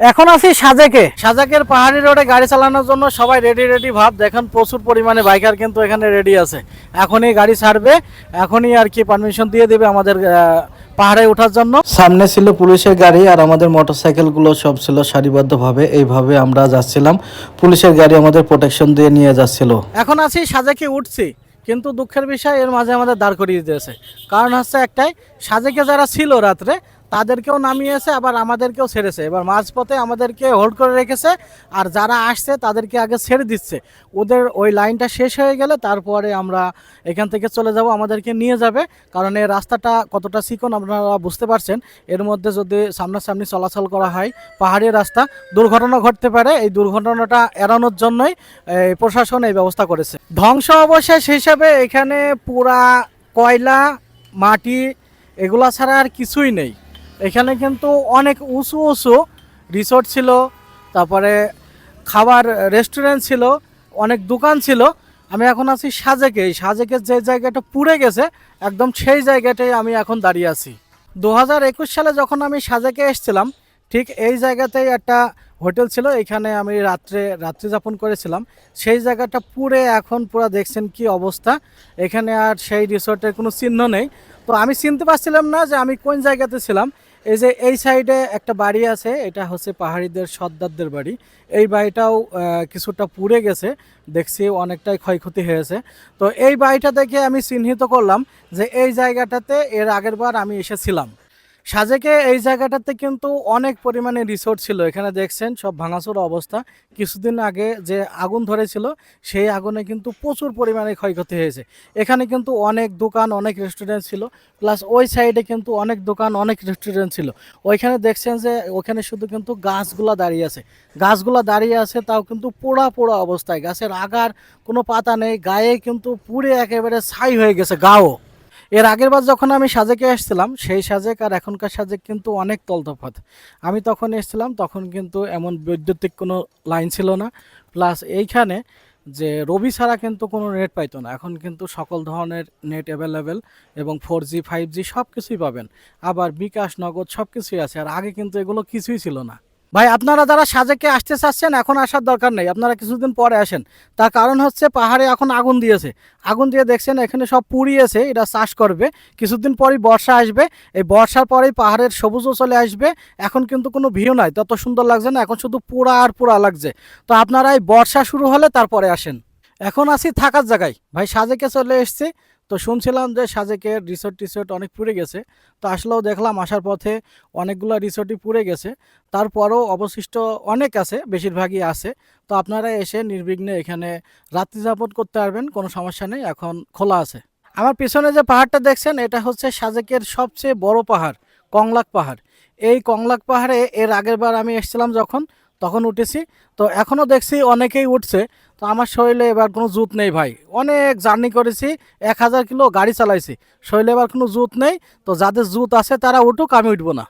এখন আছি সাজেকে। সাজেকের পাহাড়ি রোডে গাড়ি চালানোর জন্য সবাই রেডি রেডি ভাব। দেখেন প্রচুর পরিমাণে বাইকার কিন্তু এখানে রেডি আছে। এখনই গাড়ি ছাড়বে এখনই আর কি পারমিশন দিয়ে দেবে আমাদের পাহাড়ে ওঠার জন্য। সামনে ছিল পুলিশের গাড়ি আর আমাদের মোটরসাইকেলগুলো সব ছিল সারিবদ্ধভাবে। এইভাবে আমরা যাচ্ছিলাম। পুলিশের গাড়ি আমাদের প্রোটেকশন দিয়ে নিয়ে যাচ্ছিল। এখন আছি সাজেকে উঠছি কিন্তু দুঃখের বিষয় এর মাঝে আমাদের দাঁড় করিয়ে দিয়েছে। কারণ হচ্ছে একটাই সাজেকে যারা ছিল রাত্রে তাদেরকেও নামিয়েছে, আবার আমাদেরকেও ছেড়েছে। এবার মাঝপথে আমাদেরকে হোল্ড করে রেখেছে, আর যারা আসছে তাদেরকে আগে ছেড়ে দিচ্ছে। ওদের ওই লাইনটা শেষ হয়ে গেলে তারপরে আমরা এখান থেকে চলে যাব, আমাদেরকে নিয়ে যাবে। কারণ এই রাস্তাটা কতটা চিকন আপনারা বুঝতে পারছেন। এর মধ্যে যদি সামনাসামনি চলাচল করা হয়, পাহাড়ি রাস্তা, দুর্ঘটনা ঘটতে পারে। এই দুর্ঘটনাটা এড়ানোর জন্যই প্রশাসন এই ব্যবস্থা করেছে। ধ্বংস অবশেষ হিসাবে এখানে পুরা কয়লা, মাটি, এগুলা ছাড়া আর কিছুই নেই। এখানে কিন্তু অনেক উঁচু উঁচু রিসোর্ট ছিল, তারপরে খাবার রেস্টুরেন্ট ছিল, অনেক দোকান ছিল। আমি এখন আছি সাজেকে সাজেকের যে জায়গাটা পুড়ে গেছে, একদম সেই জায়গাটাই আমি এখন দাঁড়িয়ে আছি। দু হাজার একুশ সালে যখন আমি সাজেকে এসেছিলাম, ঠিক এই জায়গাতেই একটা হোটেল ছিল, এখানে আমি রাত্রে, রাত্রি যাপন করেছিলাম। সেই জায়গাটা পুরে এখন পুরো দেখছেন কি অবস্থা। এখানে আর সেই রিসোর্টের কোনো চিহ্ন নেই। তো আমি চিনতে পারছিলাম না যে আমি কোন জায়গাতে ছিলাম। এই যে এই সাইডে একটা বাড়ি আছে, এটা হচ্ছে পাহাড়িদের সর্দারদের বাড়ি। এই বাড়িটাও কিছুটা পুড়ে গেছে, দেখছি অনেকটাই ক্ষয়ক্ষতি হয়েছে। তো এই বাড়িটা দেখে আমি চিহ্নিত করলাম যে এই জায়গাটাতে এর আগের বার আমি এসেছিলাম। সাজেকে এই জায়গাটাতে কিন্তু অনেক পরিমাণে রিসোর্ট ছিল। এখানে দেখছেন সব ভাঙাচোরা অবস্থা। কিছুদিন আগে যে আগুন ধরেছিল, সেই আগুনে কিন্তু প্রচুর পরিমাণে ক্ষয়ক্ষতি হয়েছে। এখানে কিন্তু অনেক দোকান, অনেক রেস্টুরেন্ট ছিল। প্লাস ওই সাইডে কিন্তু অনেক দোকান, অনেক রেস্টুরেন্ট ছিল। ওইখানে দেখছেন যে ওখানে শুধু কিন্তু গাছগুলা দাঁড়িয়ে আছে। গাছগুলা দাঁড়িয়ে আছে, তাও কিন্তু পোড়া পোড়া অবস্থায়। গাছের আগার কোনো পাতা নেই। গায়ে কিন্তু পুড়ে একেবারে ছাই হয়ে গেছে, গাও। এর আগের বার যখন আমি সাজেকে এসেছিলাম, সেই সাজেক আর এখনকার সাজেক কিন্তু অনেক তলতফাত আমি তখন এসেছিলাম, তখন কিন্তু এমন বৈদ্যুতিক কোনো লাইন ছিল না। প্লাস এইখানে যে রবি ছাড়া কিন্তু কোনো নেট পাইতো না। এখন কিন্তু সকল ধরনের নেট অ্যাভেলেবেল এবং ফোর জি, ফাইভ জি সব কিছুই পাবেন। আবার বিকাশ, নগদ সব কিছুই আছে। আর আগে কিন্তু এগুলো কিছুই ছিল না। ভাই, আপনারা যারা সাজেকে আসতে চাচ্ছেন, এখন আসার দরকার নেই। আপনারা কিছুদিন পরে আসেন। তার কারণ হচ্ছে, পাহাড়ে এখন আগুন দিয়েছে। আগুন দিয়ে দেখছেন, এখানে সব পুড়িয়েছে এটা চাষ করবে। কিছুদিন পরেই বর্ষা আসবে। এই বর্ষার পরেই পাহাড়ের সবুজও চলে আসবে। এখন কিন্তু কোনো ভিউ নাই। তত সুন্দর লাগছে না, এখন শুধু পোড়া আর পোড়া লাগছে। তো আপনারা এই বর্ষা শুরু হলে তারপরে আসেন। এখন আছি থাকার জায়গায়। ভাই, সাজেকে চলে এসেছি। তো শুনছিলাম যে সাজেকের রিসোর্ট টিসোর্ট অনেক পুড়ে গেছে। তো আসলেও দেখলাম আসার পথে অনেকগুলো রিসোর্টই পুড়ে গেছে। তারপরও অবশিষ্ট অনেক আছে, বেশিরভাগই আছে। তো আপনারা এসে নির্বিঘ্নে এখানে রাত্রি যাপন করতে পারবেন, কোনো সমস্যা নেই, এখন খোলা আছে। আমার পিছনে যে পাহাড়টা দেখছেন, এটা হচ্ছে সাজেকের সবচেয়ে বড় পাহাড়, কংলাক পাহাড়। এই কংলাক পাহাড়ে এর আগের বার আমি এসেছিলাম যখন তখন উঠেছি। তো এখনও দেখছি অনেকেই উঠছে। তো আমার শরীরে এবার কোনো জুত নেই ভাই। অনেক জার্নি করেছি, এক হাজার কিলো গাড়ি চালাইছি। শরীরে এবার কোনো জুত নেই। তো যাদের জুত আছে তারা উঠুক, আমি উঠবো না।